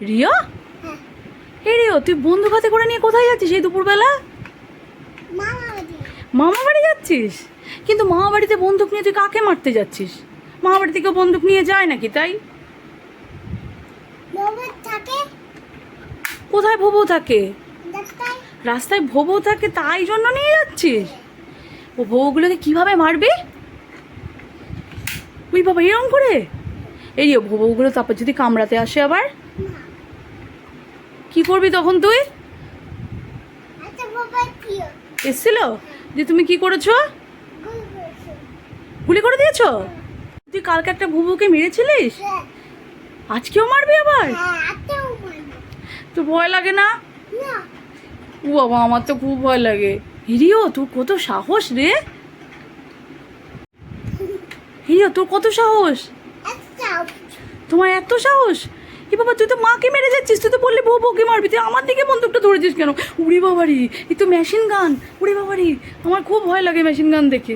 রিয়া? হে Rio তুই বন্ধু হাতে করে নিয়ে কোথায় যাচ্ছিস এই দুপুরবেলা? মামা বাড়ি। যাচ্ছিস? কিন্তু মামা বাড়িতে বন্দুক নিয়ে তুই কাকে মারতে যাচ্ছিস? মামা বাড়ি থেকে বন্দুক নিয়ে যায় নাকি তাই? কোথায় ভোবো থাকে? রাস্তায়। ভোবো থাকে তাই জন্য নিয়ে যাচ্ছিস? ও ভোবগুলোকে কীভাবে মারবি? ওই বাবা এরম করে? এই ভোবগুলো তারপর যদি কামড়াতে আসে আবার? কি করবি তখন তুই? আচ্ছা এসছিল? যে তুমি কি করেছ? গুলি করে দিয়েছ? তুই কালকে একটা ভুবুকে মেরেছিলিস? হ্যাঁ। আজকেও মারবি আবার? হ্যাঁ তোর ভয় লাগে না। ও বাবা আমার তো খুব ভয় লাগে। হিরিও তোর কত সাহস রে? হিরিও তোর কত সাহস? তোমার এত সাহস এ বাবা তুই তো মাকে মেরে যাচ্ছিস তুই তো বললি বউ বউকে মারবি তুই আমার দিকে বন্দুকটা ধরেছিস কেন উড়ি বাবারি এ তো মেশিন গান উড়ি বাবারি আমার খুব ভয় লাগে মেশিন গান দেখে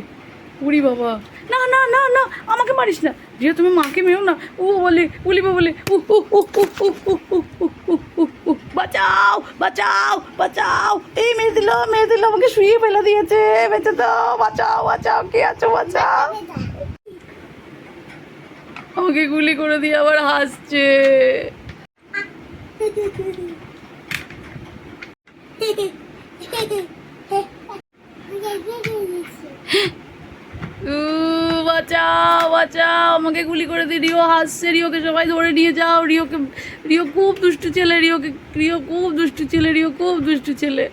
উড়ি বাবা না না না না আমাকে মারিস না যেহেতু তুমি মাকে মেরো না ও বলে উলি বা বলে উ উ উ উ উ উ উ উ উ উ উ বাঁচাও বাঁচাও বাঁচাও এই মেরে দিল মেরে দিল আমাকে শুয়ে ফেলে দিয়েছে বেঁচে দাও বাঁচাও বাঁচাও কে আছো বাঁচাও আমাকে গুলি করে দিয়ে আবার হাসছে। বাঁচাও বাঁচাও, আমাকে গুলি করে দিয়ে রিও হাসছে, রিওকে সবাই ধরে নিয়ে যাও, রিওকে, রিও খুব দুষ্টু ছেলে, রিওকে, রিও খুব দুষ্টু ছেলে, রিও খুব দুষ্টু ছেলে।